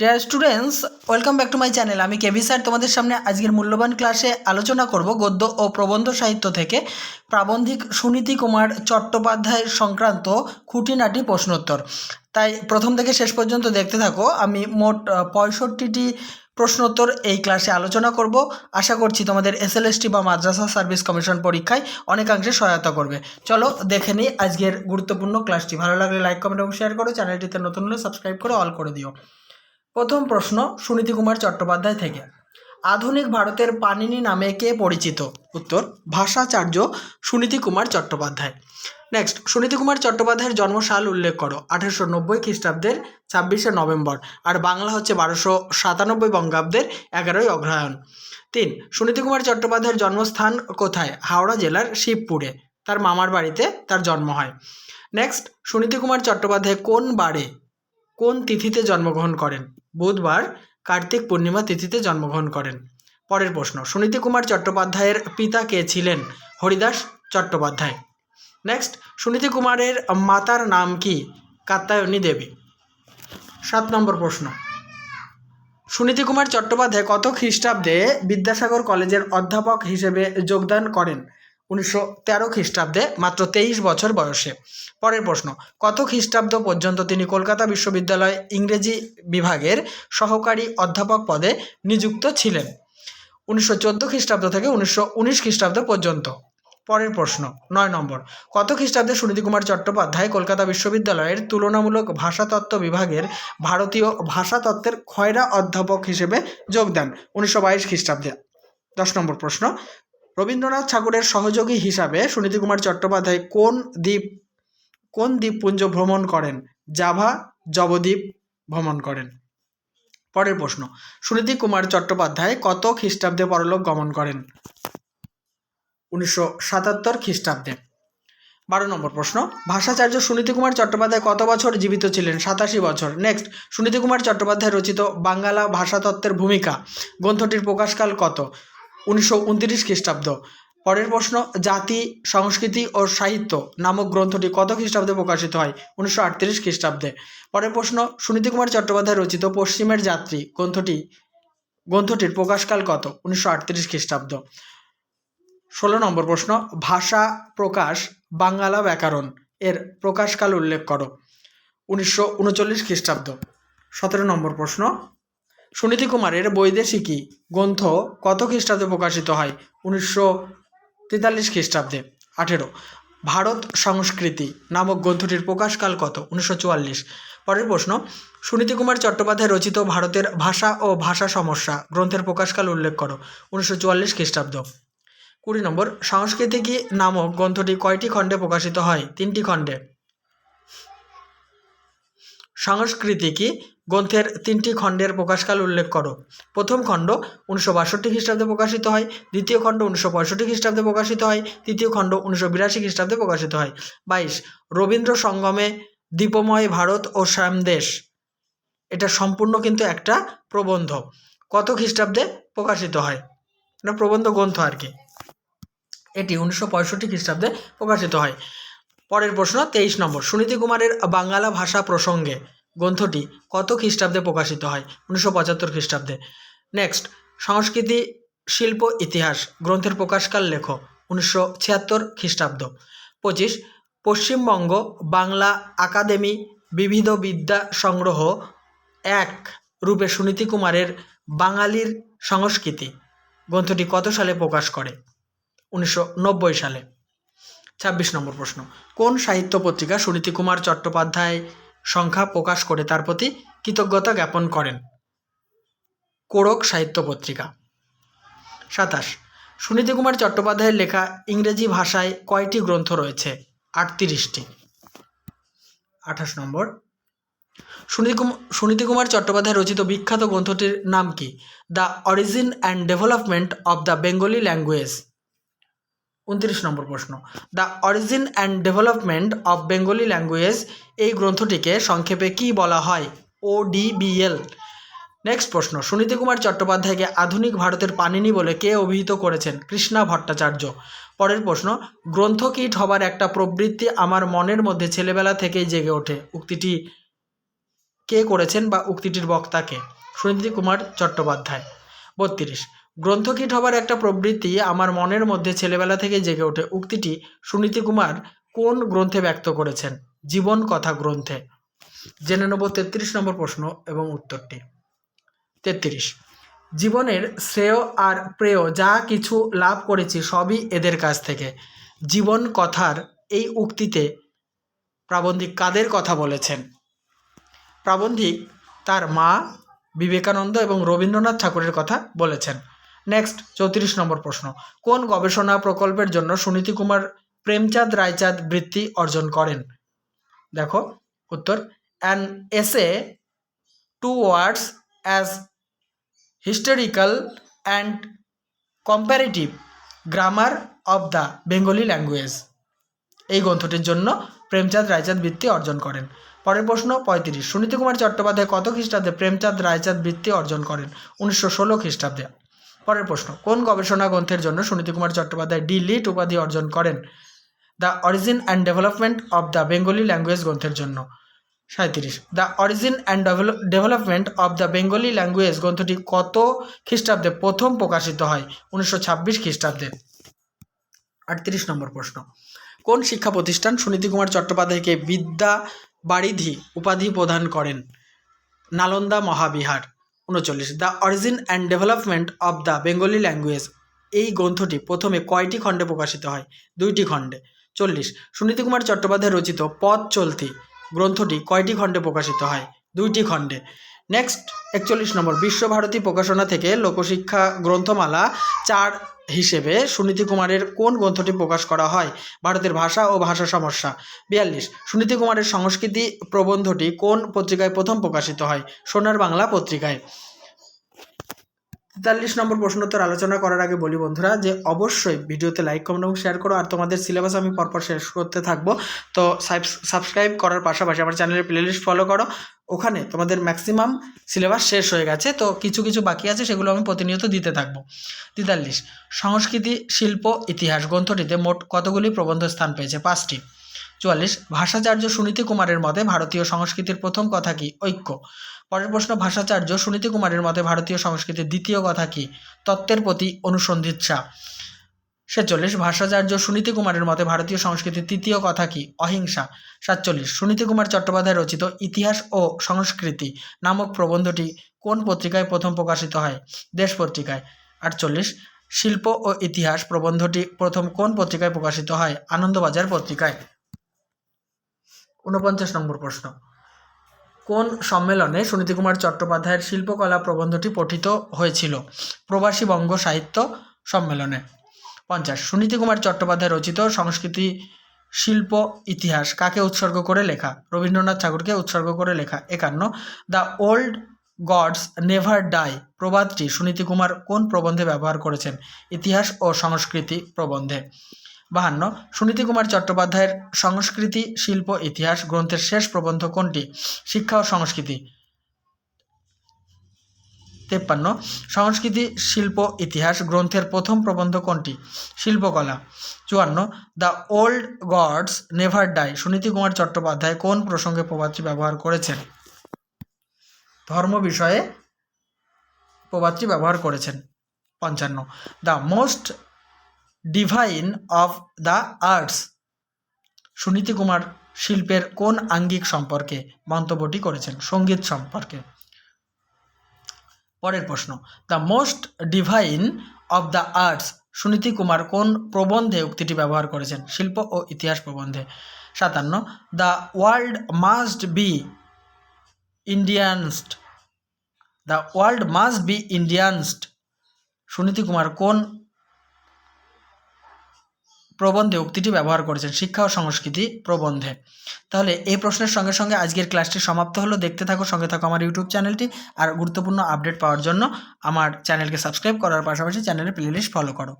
Dear students welcome back to my channel আমি KV sir তোমাদের সামনে আজকের মূল্যবান ক্লাসে আলোচনা করব গদ্য ও প্রবন্ধ সাহিত্য থেকে প্রাবন্ধিক সুনীতি কুমার চট্টোপাধ্যায় সংক্রান্ত খুঁটিনাটি প্রশ্নোত্তর। তাই প্রথম থেকে শেষ পর্যন্ত দেখতে থাকো, আমি মোট পঁয়ষট্টিটি প্রশ্নোত্তর এই ক্লাসে আলোচনা করব। আশা করছি তোমাদের এসএলএসটি বা মাদ্রাসা সার্ভিস কমিশন পরীক্ষায় অনেকাংশে সহায়তা করবে। চলো দেখে নিই আজকের গুরুত্বপূর্ণ ক্লাসটি ভালো লাগলে লাইক কমেন্ট এবং শেয়ার করো। চ্যানেলটিতে নতুন হলে সাবস্ক্রাইব করে অল করে দিও। প্রথম প্রশ্ন সুনীতি কুমার চট্টোপাধ্যায় থেকে। আধুনিক ভারতের পানিনি নামে কে পরিচিত? উত্তর, ভাষাচার্য সুনীতি কুমার চট্টোপাধ্যায়। নেক্সট সুনীতি কুমার চট্টোপাধ্যায়ের জন্মসাল উল্লেখ করো, আঠেরোশো নব্বই খ্রিস্টাব্দের ছাব্বিশে নভেম্বর, আর বাংলা হচ্ছে বারোশো সাতানব্বই বঙ্গাব্দের এগারোই অগ্রহায়ণ। তিন, সুনীতি কুমার চট্টোপাধ্যায়ের জন্মস্থান কোথায়? হাওড়া জেলার শিবপুরে। তার মামার বাড়িতে তার জন্ম হয়। নেক্সট সুনীতি কুমার চট্টোপাধ্যায় কোন বারে, কোন তিথিতে জন্মগ্রহণ করেন? বুধবার কার্তিক পূর্ণিমা তিথিতে জন্মগ্রহণ করেন। পরের প্রশ্ন, সুনীতি কুমার চট্টোপাধ্যায়ের পিতা কে ছিলেন? হরিদাস চট্টোপাধ্যায়। নেক্সট সুনীতি কুমারের মাতার নাম কি? কাত্যায়নী দেবী। সাত নম্বর প্রশ্ন, সুনীতি কুমার চট্টোপাধ্যায় কত খ্রিস্টাব্দে বিদ্যাসাগর কলেজের অধ্যাপক হিসেবে যোগদান করেন? উনিশশো তেরো খ্রিস্টাব্দে মাত্র তেইশ বছর বয়সে। পরের প্রশ্ন, কত খ্রিস্টাব্দ পর্যন্ত তিনি কলকাতা বিশ্ববিদ্যালয় ইংরেজি বিভাগের সহকারী অধ্যাপক পদে নিযুক্ত ছিলেন? উনিশশো চোদ্দ খ্রিস্টাব্দ থেকে উনিশশো উনিশ খ্রিস্টাব্দ পর্যন্ত। পরের প্রশ্ন, নয় নম্বর, কত খ্রিস্টাব্দে সুনীতি কুমার চট্টোপাধ্যায় কলকাতা বিশ্ববিদ্যালয়ের তুলনামূলক ভাষাতত্ত্ব বিভাগের ভারতীয় ভাষাতত্ত্বের খয়রা অধ্যাপক হিসেবে যোগ দেন উনিশশো বাইশ খ্রিস্টাব্দে? দশ নম্বর প্রশ্ন রবীন্দ্রনাথ ঠাকুরের সহযোগী হিসাবে সুনীতি কুমার চট্টোপাধ্যায় কোন দ্বীপ, কোন দ্বীপপুঞ্জ ভ্রমণ করেন? জাভা, জবদ্বীপ ভ্রমণ করেন। পরের প্রশ্ন, সুনীতি কুমার চট্টোপাধ্যায় কত খ্রিস্টাব্দে পরলোক গমন করেন? উনিশশো সাতাত্তর খ্রিস্টাব্দে। বারো নম্বর প্রশ্ন, ভাষাচার্য সুনীতি কুমার চট্টোপাধ্যায় কত বছর জীবিত ছিলেন? সাতাশি বছর। নেক্সট, সুনীতি কুমার চট্টোপাধ্যায় রচিত বাঙ্গালা ভাষাতত্ত্বের ভূমিকা, গ্রন্থটির প্রকাশকাল কত? উনিশশো উনত্রিশ খ্রিস্টাব্দ। পরের প্রশ্ন, জাতি, সংস্কৃতি ও সাহিত্য নামক গ্রন্থটি কত খ্রিস্টাব্দে প্রকাশিত হয়? উনিশশো আটত্রিশ খ্রিস্টাব্দে। পরের প্রশ্ন, সুনীতি কুমার চট্টোপাধ্যায় রচিত পশ্চিমের যাত্রী গ্রন্থটি, গ্রন্থটির প্রকাশকাল কত? উনিশশো আটত্রিশ খ্রিস্টাব্দ। ষোলো নম্বর প্রশ্ন, ভাষা প্রকাশ বাঙ্গালা ব্যাকরণ এর প্রকাশকাল উল্লেখ করো। উনিশশো উনচল্লিশ খ্রিস্টাব্দ। সতেরো নম্বর প্রশ্ন সুনীতি কুমারের বৈদেশিকী গ্রন্থ কত খ্রিস্টাব্দে প্রকাশিত হয়? উনিশশো তেতাল্লিশ খ্রিস্টাব্দে। আঠেরো। ভারত সংস্কৃতি নামক গ্রন্থটির প্রকাশকাল কত? উনিশশো চুয়াল্লিশ। পরের প্রশ্ন। সুনীতি কুমার চট্টোপাধ্যায় রচিত ভারতের ভাষা ও ভাষা সমস্যা গ্রন্থের প্রকাশকাল উল্লেখ করো। উনিশশো চুয়াল্লিশ খ্রিস্টাব্দ। কুড়ি নম্বর। সংস্কৃতিকী নামক গ্রন্থটি কয়টি খণ্ডে প্রকাশিত হয়? তিনটি খণ্ডে। সংস্কৃতিকী গ্রন্থের তিনটি খণ্ডের প্রকাশকাল উল্লেখ করো। প্রথম খণ্ড উনিশশো বাষট্টি খ্রিস্টাব্দে প্রকাশিত হয়, দ্বিতীয় খণ্ড উনিশশো পঁয়ষট্টি খ্রিস্টাব্দে প্রকাশিত হয়, তৃতীয় খণ্ড উনিশশো বিরাশি খ্রিস্টাব্দে প্রকাশিত হয়। বাইশ, রবীন্দ্র সঙ্গমে দীপময় ভারত ও শ্যামদেশ এটা সম্পূর্ণ কিন্তু একটা প্রবন্ধ। কত খ্রিস্টাব্দে প্রকাশিত হয়? এটা প্রবন্ধ গ্রন্থ আর কি। এটি উনিশশো পঁয়ষট্টি খ্রিস্টাব্দে প্রকাশিত হয়। পরের প্রশ্ন, তেইশ নম্বর। সুনীতি কুমারের বাঙ্গালা ভাষা প্রসঙ্গে গ্রন্থটি কত খ্রিস্টাব্দে প্রকাশিত হয়? উনিশশো পঁচাত্তর খ্রিস্টাব্দে। নেক্সট সংস্কৃতি, শিল্প, ইতিহাস, গ্রন্থের প্রকাশকাল লেখ, উনিশশো ছিয়াত্তর খ্রিস্টাব্দ। পঁচিশ, পশ্চিমবঙ্গ, বাংলা আকাদেমি বিবিধ বিদ্যা সংগ্রহ, এক রূপে সুনীতি কুমারের বাঙালির সংস্কৃতি। গ্রন্থটি কত সালে প্রকাশ করে? উনিশশো নব্বই সালে। ছাব্বিশ নম্বর প্রশ্ন। কোন সাহিত্য পত্রিকা সুনীতি কুমার চট্টোপাধ্যায় সংখ্যা প্রকাশ করে তার প্রতি কৃতজ্ঞতা জ্ঞাপন করেন? কোরক সাহিত্য পত্রিকা। সাতাশ। সুনীতি কুমার চট্টোপাধ্যায়ের লেখা ইংরেজি ভাষায় কয়টি গ্রন্থ রয়েছে? আটত্রিশটি। আঠাশ নম্বর। সুনীতি কুমার চট্টোপাধ্যায় রচিত বিখ্যাত গ্রন্থটির নাম কি? The origin and development of the Bengali language. উনত্রিশ নম্বর প্রশ্ন। The origin and development of Bengali language এই গ্রন্থটিকে সংক্ষেপে কি বলা হয়? ও ডিবিএল নেক্সট প্রশ্ন। সুনীতি কুমার চট্টোপাধ্যায়কে আধুনিক ভারতের পানিনি বলে কে অভিহিত করেছেন? কৃষ্ণা ভট্টাচার্য। পরের প্রশ্ন। গ্রন্থকীট হবার একটা প্রবৃত্তি আমার মনের মধ্যে ছেলেবেলা থেকেই জেগে ওঠে। উক্তিটি কে করেছেন বা উক্তিটির বক্তাকে সুনীতি কুমার চট্টোপাধ্যায়। বত্রিশ। গ্রন্থকীট হবার একটা প্রবৃত্তি আমার মনের মধ্যে ছেলেবেলা থেকে জেগে ওঠে। উক্তিটি সুনীতি কুমার কোন গ্রন্থে ব্যক্ত করেছেন? জীবন কথা গ্রন্থে। জেনে নেব তেত্রিশ নম্বর প্রশ্ন এবং উত্তরটি। তেত্রিশ। জীবনের শ্রেয় আর প্রেয় যা কিছু লাভ করেছি সবই এদের কাছ থেকে। জীবন কথার এই উক্তিতে প্রাবন্ধিক কাদের কথা বলেছেন? প্রাবন্ধিক তার মা বিবেকানন্দ এবং রবীন্দ্রনাথ ঠাকুরের কথা বলেছেন। নেক্সট চৌত্রিশ নম্বর প্রশ্ন। কোন গবেষণা প্রকল্পের জন্য সুনীতি কুমার, প্রেমচাঁদ রায়চাঁদ বৃত্তি অর্জন করেন? দেখো, উত্তর an essay towards as historical and comparative grammar of the Bengali language এই গ্রন্থটির জন্য প্রেমচাঁদ রায়চাঁদ বৃত্তি অর্জন করেন। পরের প্রশ্ন, পঁয়ত্রিশ। সুনীতি কুমার চট্টোপাধ্যায় কত খ্রিস্টাব্দে প্রেমচাঁদ রায়চাঁদ বৃত্তি অর্জন করেন? উনিশশো ষোলো খ্রিস্টাব্দে। পরের প্রশ্ন, কোন গবেষণা গ্রন্থের জন্য সুনীতি কুমার চট্টোপাধ্যায় ডি লিট উপাধি অর্জন করেন? The origin and development of the Bengali language গ্রন্থের জন্য। সাঁত্রিশ the origin and development of the Bengali language গ্রন্থটি কত খ্রিস্টাব্দে প্রথম প্রকাশিত হয়? উনিশশো ছাব্বিশ খ্রিস্টাব্দে। আটত্রিশ নম্বর প্রশ্ন, কোন শিক্ষা প্রতিষ্ঠান সুনীতি কুমার চট্টোপাধ্যায়কে বিদ্যা বারিধি উপাধি প্রদান করেন? নালন্দা মহাবিহার। উনচল্লিশ the origin and development of the Bengali language এই গ্রন্থটি প্রথমে কয়টি খণ্ডে প্রকাশিত হয়? দুইটি খণ্ডে। চল্লিশ। সুনীতি কুমার চট্টোপাধ্যায় রচিত পথ চলতি। গ্রন্থটি কয়টি খণ্ডে প্রকাশিত হয়? দুইটি খণ্ডে। নেক্সট একচল্লিশ নম্বর। বিশ্বভারতী প্রকাশনা থেকে লোকশিক্ষা গ্রন্থমালা চার হিসেবে সুনীতি কুমারের কোন গ্রন্থটি প্রকাশ করা হয়? ভারতের ভাষা ও ভাষা সমস্যা। বিয়াল্লিশ। সুনীতি কুমারের সংস্কৃতি প্রবন্ধটি কোন পত্রিকায় প্রথম প্রকাশিত হয়? সোনার বাংলা পত্রিকায়। তেতাল্লিশ নম্বর প্রশ্নোত্তর আলোচনা করার আগে বলি বন্ধুরা যে অবশ্যই ভিডিওতে লাইক কমেন্ট এবং শেয়ার করো। আর তোমাদের সিলেবাস আমি পরপর শেষ করতে থাকব। তো সাবস্ক্রাইব করার পাশাপাশি আমার চ্যানেলের প্লেলিস্ট ফলো করো। ওখানে তোমাদের ম্যাক্সিমাম সিলেবাস শেষ হয়ে গেছে। তো কিছু কিছু বাকি আছে, সেগুলো আমি প্রতিনিয়ত দিতে থাকব। তেতাল্লিশ সংস্কৃতি, শিল্প, ইতিহাস গ্রন্থটিতে মোট কতগুলি প্রবন্ধ স্থান পেয়েছে? পাঁচটি। চুয়াল্লিশ ভাষাচার্য সুনীতি কুমারের মতে ভারতীয় সংস্কৃতির প্রথম কথা কি? ঐক্য। পরের প্রশ্ন, ভাষাচার্য সুনীতি কুমারের মতে ভারতীয় সংস্কৃতির দ্বিতীয় কথা কি? তত্ত্বের প্রতি অনুসন্ধিৎসা। ছেচল্লিশ, ভাষাচার্য সুনীতি কুমারের মতে ভারতীয় সংস্কৃতির তৃতীয় কথা কি? অহিংসা। সাতচল্লিশ, সুনীতি কুমার চট্টোপাধ্যায় রচিত ইতিহাস ও সংস্কৃতি নামক প্রবন্ধটি কোন পত্রিকায় প্রথম প্রকাশিত হয়? দেশ পত্রিকায়। আটচল্লিশ, শিল্প ও ইতিহাস প্রবন্ধটি প্রথম কোন পত্রিকায় প্রকাশিত হয়? আনন্দবাজার পত্রিকায়। ঊনপঞ্চাশ নম্বর প্রশ্ন। কোন সম্মেলনে সুনীতি কুমার চট্টোপাধ্যায়ের শিল্পকলা প্রবন্ধটি পঠিত হয়েছিল? প্রবাসী বঙ্গ সাহিত্য সম্মেলনে। পঞ্চাশ, সুনীতি কুমার চট্টোপাধ্যায় রচিত সংস্কৃতি শিল্প ইতিহাস কাকে উৎসর্গ করে লেখা? রবীন্দ্রনাথ ঠাকুরকে উৎসর্গ করে লেখা। একান্ন, the old gods never die প্রবাদটি Suniti Kumar কোন প্রবন্ধে ব্যবহার করেছেন? ইতিহাস ও সংস্কৃতি প্রবন্ধে। বাহান্ন, সুনীতি কুমার চট্টোপাধ্যায়ের সংস্কৃতি, শিল্প, ইতিহাস গ্রন্থের শেষ প্রবন্ধ কোনটি? শিক্ষা ও সংস্কৃতি। তেপ্পান্ন, সংস্কৃতি, শিল্প, ইতিহাস গ্রন্থের প্রথম প্রবন্ধ কোনটি? শিল্পকলা। চুয়ান্ন, the old gods never die. Suniti Kumar Chattopadhyay কোন প্রসঙ্গে প্রবাদটি ব্যবহার করেছেন? ধর্ম বিষয়ে প্রবাদটি ব্যবহার করেছেন। পঞ্চান্ন, the most divine of the arts Suniti Kumar শিল্পের কোন আঙ্গিক সম্পর্কে মন্তব্যটি করেছেন? সংগীত সম্পর্কে। পরের প্রশ্ন। The most divine of the arts Suniti Kumar কোন প্রবন্ধে উক্তিটি ব্যবহার করেছেন? শিল্প ও ইতিহাস প্রবন্ধে। সাতান্ন। The world must be Indianised the world must be Indianised Suniti Kumar কোন প্রবন্ধে উক্তিটি ব্যবহার করেছেন, শিক্ষা ও সংস্কৃতি প্রবন্ধে। তাহলে এই প্রশ্নের সঙ্গে সঙ্গে আজকের ক্লাসটি সমাপ্ত হলো। দেখতে থাকো, সঙ্গে থাকো আমার ইউটিউব চ্যানেলটি আর গুরুত্বপূর্ণ আপডেট পাওয়ার জন্য আমার চ্যানেলকে সাবস্ক্রাইব করার পাশাপাশি চ্যানেলের প্লেলিস্ট ফলো করো।